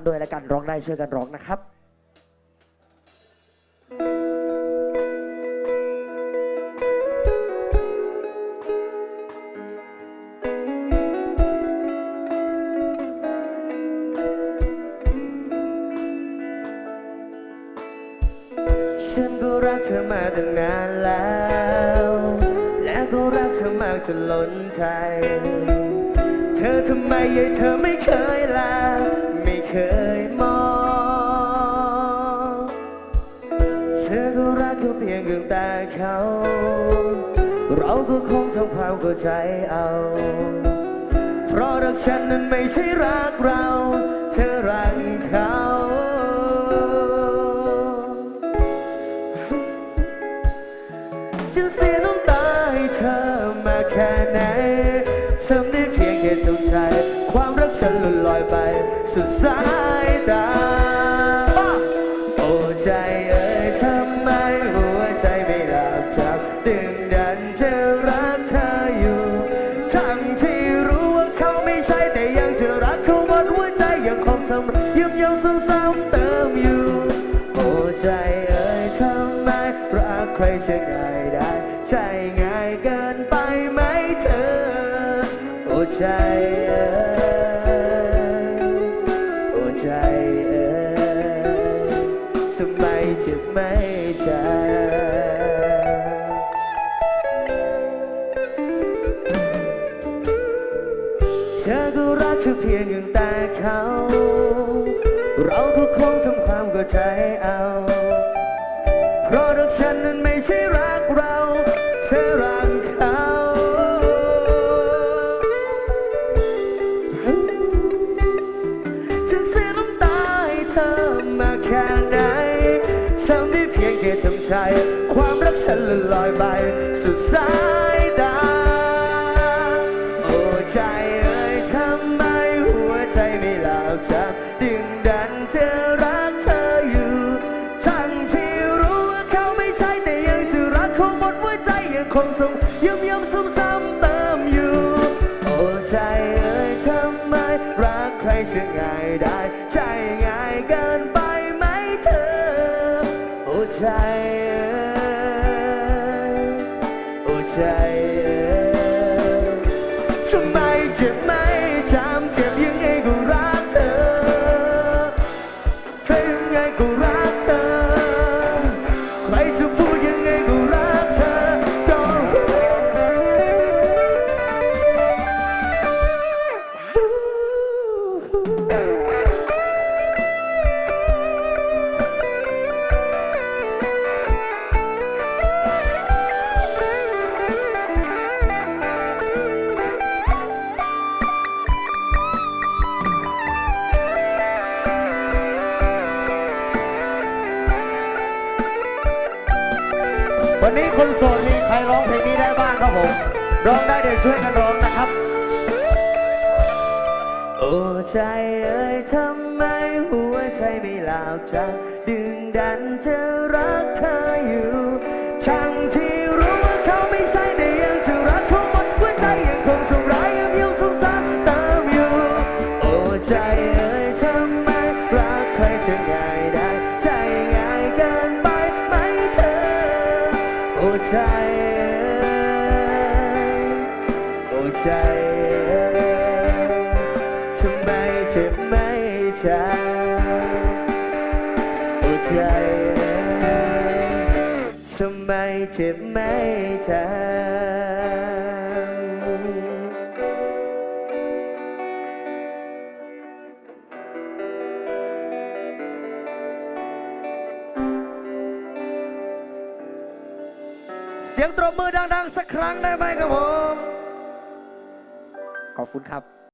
านด้วยและกันร้องได้ช่วยกันร้องนะครับฉันก็รักเธอมาตั้งนานแล้ว และก็รักเธอมากจนล้นใจ เธอทำไมยัยเธอไม่เคยลา เคยมอง เธอก็รักเขาเพียงเพียงแต่เขา เราก็คงทำความเข้าใจเอา เพราะรักฉันนั้นไม่ใช่รักเรา เธอรักเขาฉันเสียน้ำตาให้เธอมาแค่ไหน ทำได้เพียงแค่จงใจ ความรักฉันหลุดลอยไปสุดสายตา โอ้ใจเอ่ยทำไมหัวใจไม่หลับจับดึงดันจะรักเธออยู่ ทั้งที่รู้ว่าเขาไม่ใช่แต่ยังจะรักเขาหมดหัวใจยังคงทำย้ำย้ำซ้ำๆเติมอยู่ โอ้ใจเอ่ยทำไมรักใครจะง่ายได้ ใจง่ายกิน ใจเอ่ยโอ้ใจเอ่ยทำไมจ็บไม่ใจเธอก็รักแค่เพียงอย่างแต่เขา เราก็คงทำความเข้าใจเอา เพราะรักฉันนั้นไม่ใช่รักเรา เธอรัก เพียงแค่ทำใจความรักฉันละลอยไปสุดสายตา โอ้ใจเอ่ยทำไมหัวใจไม่หลับจับดึงดันจะรักเธออยู่ ทั้งที่รู้ว่าเขาไม่ใช่แต่ยังจะรักเขาหมดหัวใจยังคงทรงย้ำย้ำซ้ำซ้ำเติมอยู่ โอ้ใจเอ่ยทำไมรักใครจะง่ายได้ ใจโอ้ใจเอ่ยทำไมเจ็บ วันนี้คนโสดมีใครร้องเพลงนี้ได้บ้างครับผมร้องได้เดี๋ยวช่วยกันร้องนะครับ โอ้ใจเอ่ยทำไมหัวใจไม่หลับจะดึงดันจะรักเธออยู่ทั้งที่รู้ว่าเขาไม่ใช่แต่ยังจะรักเขาหมดหัวใจยังคงทำร้ายย้ำย้ำสงสารติมอยู่ โอ้ใจเอ่ยทำไมรักใครจะง่ายได้ใจง่าย ใจโอ้ใจทำไมเจ็บไม่จโอ้ใจทำไมเจ็บไม่จ เสียงตรบมือดังๆ สักครั้งได้ไหมครับผม ขอบคุณครับ